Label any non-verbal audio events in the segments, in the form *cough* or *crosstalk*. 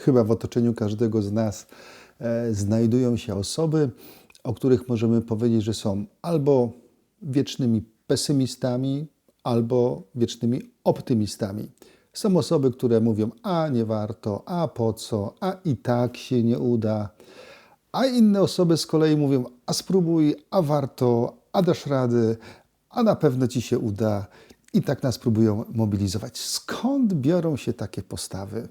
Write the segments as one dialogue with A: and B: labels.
A: Chyba w otoczeniu każdego z nas e, znajdują się osoby, o których możemy powiedzieć, że są albo wiecznymi pesymistami, albo wiecznymi optymistami. Są osoby, które mówią, a nie warto, a po co, a i tak się nie uda. A inne osoby z kolei mówią, a spróbuj, a warto, a dasz rady, a na pewno ci się uda. I tak nas próbują mobilizować. Skąd biorą się takie postawy?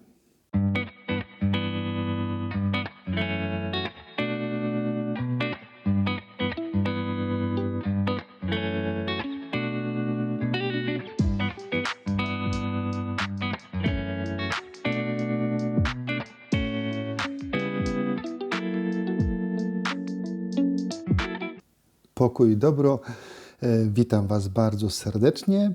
A: Pokój i dobro. E, Witam Was bardzo serdecznie.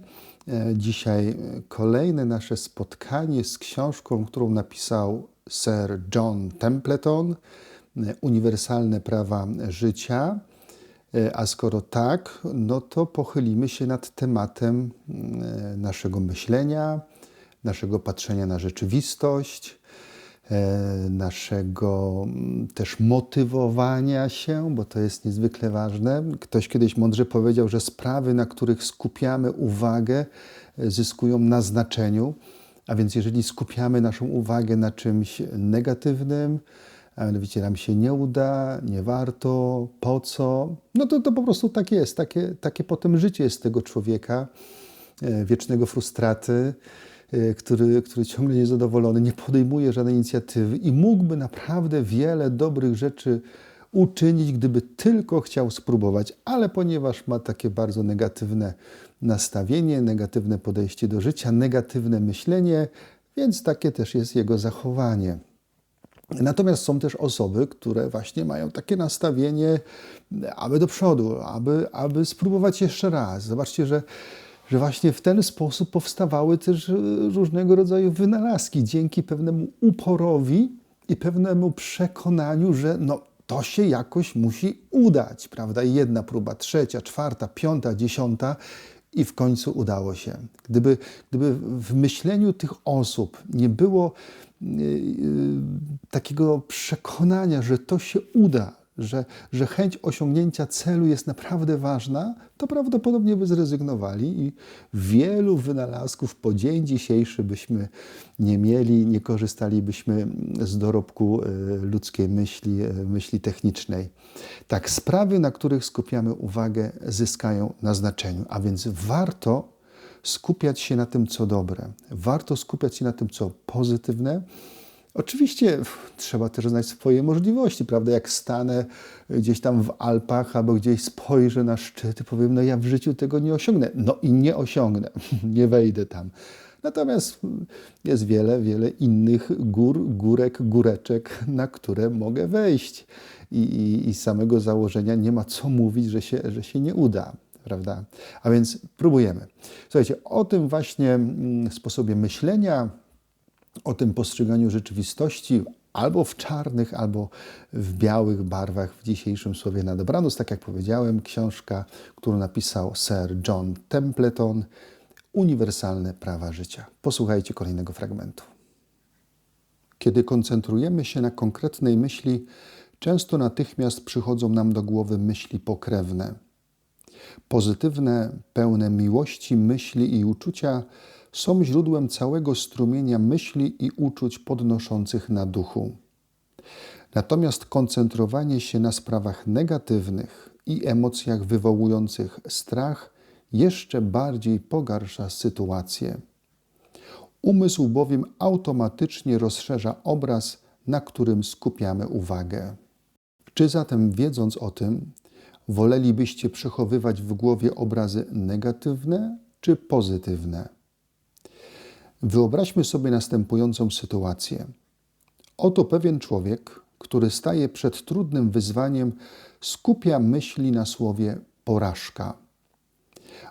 A: E, Dzisiaj kolejne nasze spotkanie z książką, którą napisał Sir John Templeton, e, Uniwersalne prawa życia. A skoro tak, no to pochylimy się nad tematem naszego myślenia, naszego patrzenia na rzeczywistość, naszego mm, też motywowania się, bo to jest niezwykle ważne. Ktoś kiedyś mądrze powiedział, że sprawy, na których skupiamy uwagę, e, zyskują na znaczeniu. A więc jeżeli skupiamy naszą uwagę na czymś negatywnym, a mianowicie nam się nie uda, nie warto, po co, no to, to po prostu tak jest. Takie, takie potem życie jest tego człowieka, e, wiecznego frustraty, e, który, który ciągle niezadowolony, nie podejmuje żadnej inicjatywy i mógłby naprawdę wiele dobrych rzeczy uczynić, gdyby tylko chciał spróbować, ale ponieważ ma takie bardzo negatywne nastawienie, negatywne podejście do życia, negatywne myślenie, więc takie też jest jego zachowanie. Natomiast są też osoby, które właśnie mają takie nastawienie, aby do przodu, aby, aby spróbować jeszcze raz. Zobaczcie, że, że właśnie w ten sposób powstawały też e, różnego rodzaju wynalazki dzięki pewnemu uporowi i pewnemu przekonaniu, że no, to się jakoś musi udać, prawda? Jedna próba, trzecia, czwarta, piąta, dziesiąta i w końcu udało się. Gdyby, gdyby w myśleniu tych osób nie było yy, takiego przekonania, że to się uda, że, że chęć osiągnięcia celu jest naprawdę ważna, to prawdopodobnie by zrezygnowali i wielu wynalazków po dzień dzisiejszy byśmy nie mieli, nie korzystalibyśmy z dorobku e, ludzkiej myśli, e, myśli technicznej. Tak, sprawy, na których skupiamy uwagę, zyskają na znaczeniu, a więc warto skupiać się na tym, co dobre, warto skupiać się na tym, co pozytywne. Oczywiście trzeba też znać swoje możliwości, prawda? Jak stanę gdzieś tam w Alpach albo gdzieś spojrzę na szczyt i powiem, no ja w życiu tego nie osiągnę. No i nie osiągnę, *laughs* nie wejdę tam. Natomiast jest wiele, wiele innych gór, górek, góreczek, na które mogę wejść. I, i, i samego założenia nie ma co mówić, że się, że się nie uda prawda? A więc próbujemy. Słuchajcie, o tym właśnie mm, sposobie myślenia, o tym postrzeganiu rzeczywistości albo w czarnych, albo w białych barwach w dzisiejszym słowie na dobranoc. Tak jak powiedziałem, książka, którą napisał Sir John Templeton, Uniwersalne prawa życia. Posłuchajcie kolejnego fragmentu. Kiedy koncentrujemy się na konkretnej myśli, często natychmiast przychodzą nam do głowy myśli pokrewne. Pozytywne, pełne miłości myśli i uczucia są źródłem całego strumienia myśli i uczuć podnoszących na duchu. Natomiast koncentrowanie się na sprawach negatywnych i emocjach wywołujących strach jeszcze bardziej pogarsza sytuację. Umysł bowiem automatycznie rozszerza obraz, na którym skupiamy uwagę. Czy zatem, wiedząc o tym, wolelibyście przechowywać w głowie obrazy negatywne czy pozytywne? Wyobraźmy sobie następującą sytuację. Oto pewien człowiek, który staje przed trudnym wyzwaniem, skupia myśli na słowie porażka.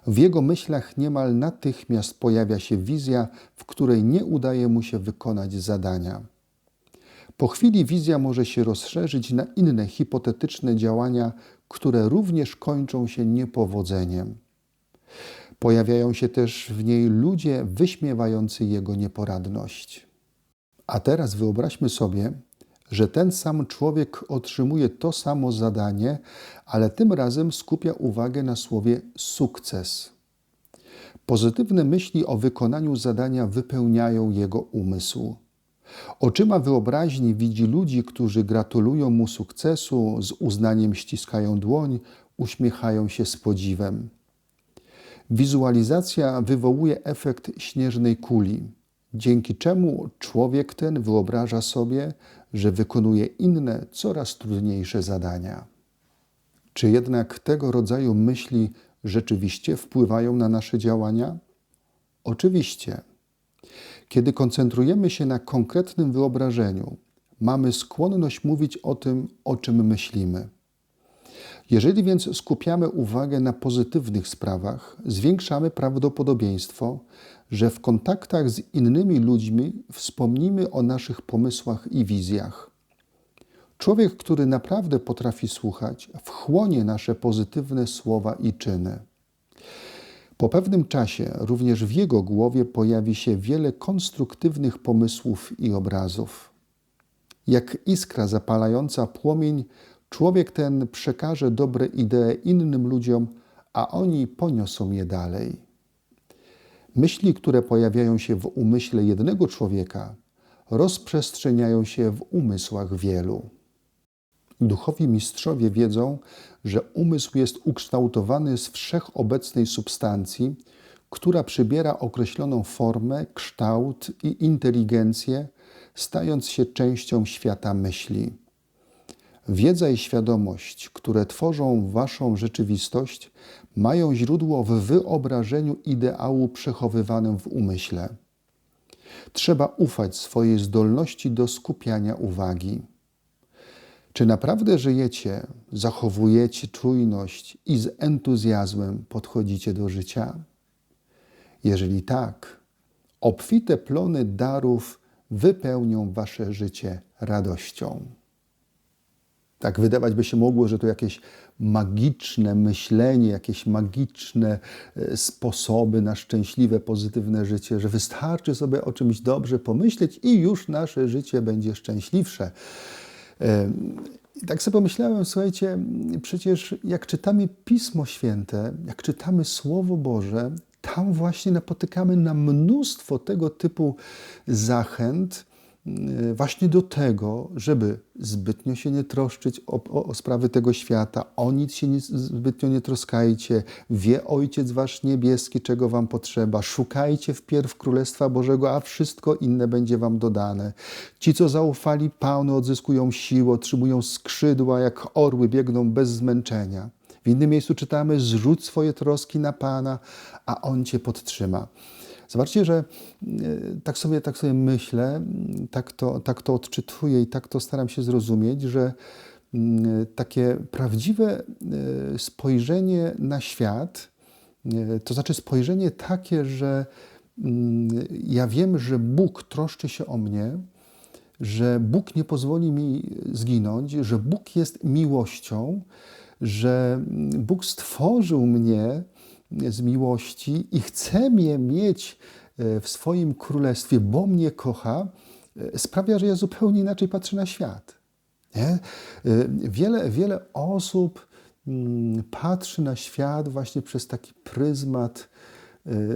A: W jego myślach niemal natychmiast pojawia się wizja, w której nie udaje mu się wykonać zadania. Po chwili wizja może się rozszerzyć na inne hipotetyczne działania, które również kończą się niepowodzeniem. Pojawiają się też w niej ludzie wyśmiewający jego nieporadność. A teraz wyobraźmy sobie, że ten sam człowiek otrzymuje to samo zadanie, ale tym razem skupia uwagę na słowie sukces. Pozytywne myśli o wykonaniu zadania wypełniają jego umysł. Oczyma wyobraźni widzi ludzi, którzy gratulują mu sukcesu, z uznaniem ściskają dłoń, uśmiechają się z podziwem. Wizualizacja wywołuje efekt śnieżnej kuli, dzięki czemu człowiek ten wyobraża sobie, że wykonuje inne, coraz trudniejsze zadania. Czy jednak tego rodzaju myśli rzeczywiście wpływają na nasze działania? Oczywiście. Kiedy koncentrujemy się na konkretnym wyobrażeniu, mamy skłonność mówić o tym, o czym myślimy. Jeżeli więc skupiamy uwagę na pozytywnych sprawach, zwiększamy prawdopodobieństwo, że w kontaktach z innymi ludźmi wspomnimy o naszych pomysłach i wizjach. Człowiek, który naprawdę potrafi słuchać, wchłonie nasze pozytywne słowa i czyny. Po pewnym czasie również w jego głowie pojawi się wiele konstruktywnych pomysłów i obrazów. Jak iskra zapalająca płomień, człowiek ten przekaże dobre idee innym ludziom, a oni poniosą je dalej. Myśli, które pojawiają się w umyśle jednego człowieka, rozprzestrzeniają się w umysłach wielu. Duchowi mistrzowie wiedzą, że umysł jest ukształtowany z wszechobecnej substancji, która przybiera określoną formę, kształt i inteligencję, stając się częścią świata myśli. Wiedza i świadomość, które tworzą waszą rzeczywistość, mają źródło w wyobrażeniu ideału przechowywanym w umyśle. Trzeba ufać swojej zdolności do skupiania uwagi. Czy naprawdę żyjecie, zachowujecie czujność i z entuzjazmem podchodzicie do życia? Jeżeli tak, obfite plony darów wypełnią wasze życie radością. Tak wydawać by się mogło, że to jakieś magiczne myślenie, jakieś magiczne e, sposoby na szczęśliwe, pozytywne życie, że wystarczy sobie o czymś dobrze pomyśleć i już nasze życie będzie szczęśliwsze. Tak sobie pomyślałem, słuchajcie, przecież jak czytamy Pismo Święte, jak czytamy Słowo Boże, tam właśnie napotykamy na mnóstwo tego typu zachęt, właśnie do tego, żeby zbytnio się nie troszczyć o, o, o, sprawy tego świata, o nic się nie, zbytnio nie troskajcie, wie Ojciec Wasz Niebieski, czego Wam potrzeba, szukajcie wpierw Królestwa Bożego, a wszystko inne będzie Wam dodane. Ci, co zaufali Panu, odzyskują siłę, otrzymują skrzydła, jak orły biegną bez zmęczenia. W innym miejscu czytamy, zrzuć swoje troski na Pana, a On Cię podtrzyma. Zobaczcie, że e, tak sobie, tak sobie myślę, tak to, tak to odczytuję i tak to staram się zrozumieć, że mm, takie prawdziwe e, spojrzenie na świat, e, to znaczy spojrzenie takie, że mm, ja wiem, że Bóg troszczy się o mnie, że Bóg nie pozwoli mi zginąć, że Bóg jest miłością, że Bóg stworzył mnie z miłości i chce mnie mieć e, w swoim królestwie, bo mnie kocha, e, sprawia, że ja zupełnie inaczej patrzę na świat. Nie? E, wiele, wiele osób mm, patrzy na świat właśnie przez taki pryzmat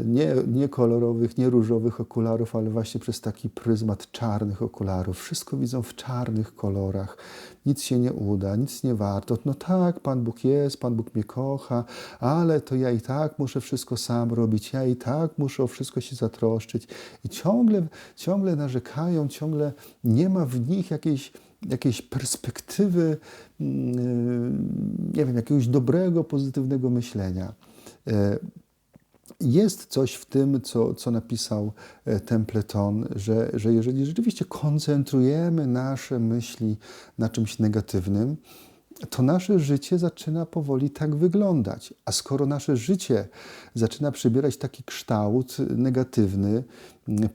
A: nie, nie kolorowych, nie różowych okularów, ale właśnie przez taki pryzmat czarnych okularów. Wszystko widzą w czarnych kolorach. Nic się nie uda, nic nie warto. No tak, Pan Bóg jest, Pan Bóg mnie kocha, ale to ja i tak muszę wszystko sam robić, ja i tak muszę o wszystko się zatroszczyć. I ciągle, ciągle narzekają, ciągle nie ma w nich jakiejś jakiejś perspektywy, mm, nie wiem, jakiegoś dobrego, pozytywnego myślenia. Jest coś w tym, co, co napisał e, Templeton, że, że jeżeli rzeczywiście koncentrujemy nasze myśli na czymś negatywnym, to nasze życie zaczyna powoli tak wyglądać. A skoro nasze życie zaczyna przybierać taki kształt negatywny,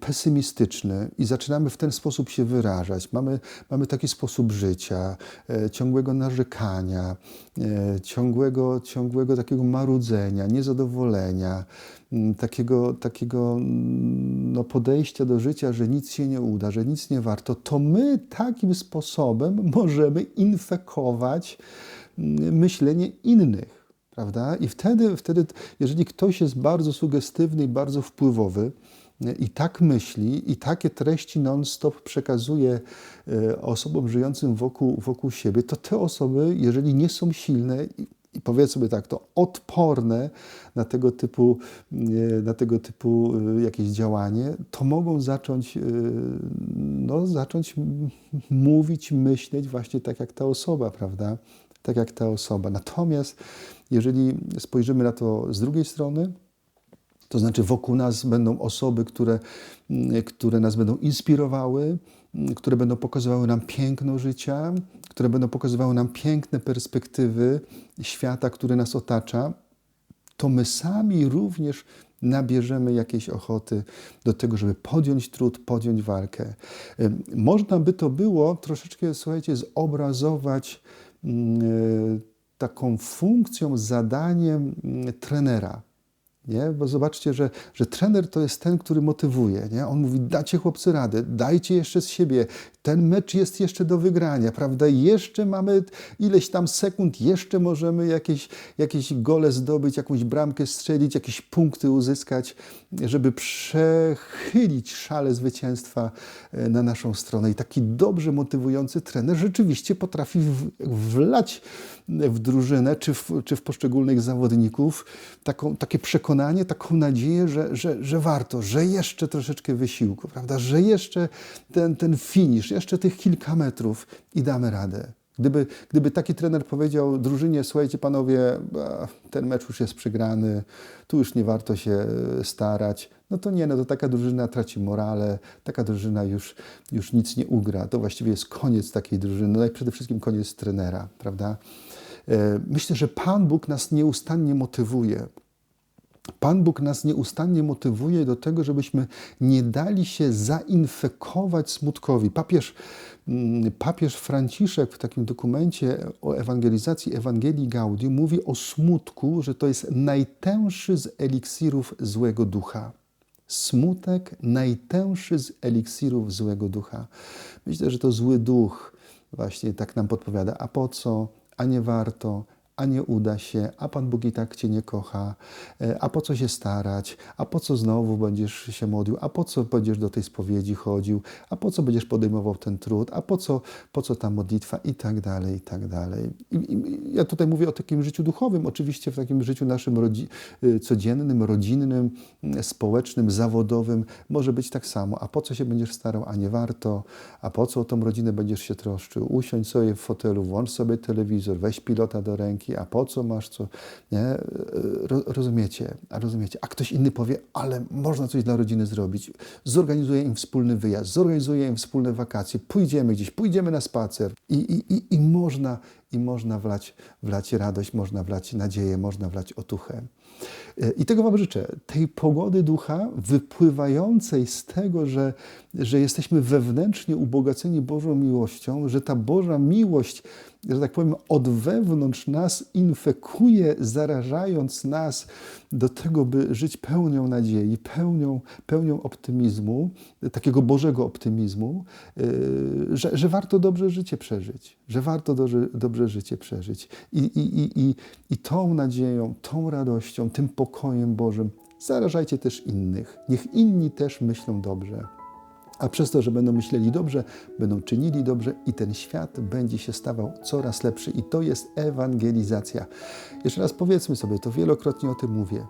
A: pesymistyczny i zaczynamy w ten sposób się wyrażać, mamy, mamy taki sposób życia, e, ciągłego narzekania, e, ciągłego, ciągłego takiego marudzenia, niezadowolenia, mm, takiego, takiego no, podejścia do życia, że nic się nie uda, że nic nie warto, to my takim sposobem możemy infekować myślenie innych. Prawda? I wtedy, wtedy, jeżeli ktoś jest bardzo sugestywny i bardzo wpływowy, i tak myśli, i takie treści non-stop przekazuje e, osobom żyjącym wokół, wokół siebie, to te osoby, jeżeli nie są silne, i powiedzmy tak, to odporne na tego typu, e, na tego typu e, jakieś działanie, to mogą zacząć, no, zacząć mówić, myśleć właśnie tak jak ta osoba, prawda? Tak jak ta osoba. Natomiast jeżeli spojrzymy na to z drugiej strony, to znaczy wokół nas będą osoby, które, mm, które nas będą inspirowały, mm, które będą pokazywały nam piękno życia, które będą pokazywały nam piękne perspektywy świata, który nas otacza, to my sami również nabierzemy jakiejś ochoty do tego, żeby podjąć trud, podjąć walkę. Można by to było troszeczkę, słuchajcie, zobrazować mm, taką funkcją, zadaniem trenera. Nie? Bo zobaczcie, że, że trener to jest ten, który motywuje. Nie? On mówi, dacie chłopcy radę, dajcie jeszcze z siebie, ten mecz jest jeszcze do wygrania, prawda? Jeszcze mamy ileś tam sekund, jeszcze możemy jakieś, jakieś gole zdobyć, jakąś bramkę strzelić, jakieś punkty uzyskać, żeby przechylić szale zwycięstwa e, na naszą stronę. I taki dobrze motywujący trener rzeczywiście potrafi wlać w drużynę czy w, czy w poszczególnych zawodników taką, takie przekonanie, taką nadzieję, że, że, że warto, że jeszcze troszeczkę wysiłku, prawda? że jeszcze ten, ten finisz, jeszcze tych kilka metrów i damy radę. Gdyby, gdyby taki trener powiedział drużynie, słuchajcie panowie, ten mecz już jest przegrany, tu już nie warto się e, starać, no to nie, no to taka drużyna traci morale, taka drużyna już, już nic nie ugra. To właściwie jest koniec takiej drużyny, no i przede wszystkim koniec trenera, prawda? E, myślę, że Pan Bóg nas nieustannie motywuje. Pan Bóg nas nieustannie motywuje do tego, żebyśmy nie dali się zainfekować smutkowi. Papież, mm, papież Franciszek w takim dokumencie o ewangelizacji Ewangelii Gaudium mówi o smutku, że to jest najtęższy z eliksirów złego ducha. Smutek najtęższy z eliksirów złego ducha. Myślę, że to zły duch właśnie tak nam podpowiada. A po co? A nie warto a nie uda się, a Pan Bóg i tak Cię nie kocha, e, a po co się starać, a po co znowu będziesz się modlił, a po co będziesz do tej spowiedzi chodził, a po co będziesz podejmował ten trud, a po co, po co ta modlitwa i tak dalej, i tak dalej. I, i ja tutaj mówię o takim życiu duchowym, oczywiście w takim życiu naszym rodzi y, codziennym, rodzinnym, społecznym, zawodowym może być tak samo. A po co się będziesz starał, a nie warto, a po co o tą rodzinę będziesz się troszczył, usiądź sobie w fotelu, włącz sobie telewizor, weź pilota do ręki, a po co masz co, nie? Rozumiecie, a rozumiecie. A ktoś inny powie, ale można coś dla rodziny zrobić. Zorganizuję im wspólny wyjazd, zorganizuję im wspólne wakacje, pójdziemy gdzieś, pójdziemy na spacer i, i, i, i można, i można wlać, wlać radość, można wlać nadzieję, można wlać otuchę. E, I tego Wam życzę. Tej pogody ducha wypływającej z tego, że, że jesteśmy wewnętrznie ubogaceni Bożą miłością, że ta Boża miłość, że tak powiem, od wewnątrz nas infekuje, zarażając nas do tego, by żyć pełnią nadziei, pełnią, pełnią optymizmu, takiego Bożego optymizmu, e, że, że warto dobrze życie przeżyć, że warto dobrze, dobrze życie przeżyć. I, i, i, i, I tą nadzieją, tą radością, tym pokojem Bożym zarażajcie też innych. Niech inni też myślą dobrze. A przez to, że będą myśleli dobrze, będą czynili dobrze i ten świat będzie się stawał coraz lepszy. I to jest ewangelizacja. Jeszcze raz powiedzmy sobie, to wielokrotnie o tym mówię.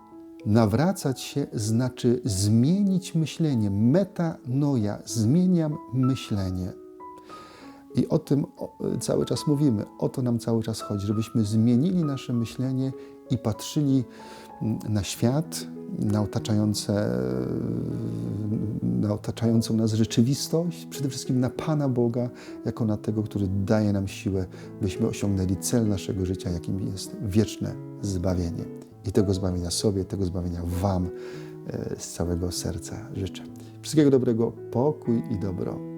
A: Nawracać się znaczy zmienić myślenie. Metanoja, zmieniam myślenie. I o tym cały czas mówimy. O to nam cały czas chodzi, żebyśmy zmienili nasze myślenie i patrzyli mm, na świat, na, otaczające, na otaczającą nas rzeczywistość, przede wszystkim na Pana Boga, jako na tego, który daje nam siłę, byśmy osiągnęli cel naszego życia, jakim jest wieczne zbawienie. I tego zbawienia sobie, tego zbawienia Wam e, z całego serca życzę. Wszystkiego dobrego, pokój i dobro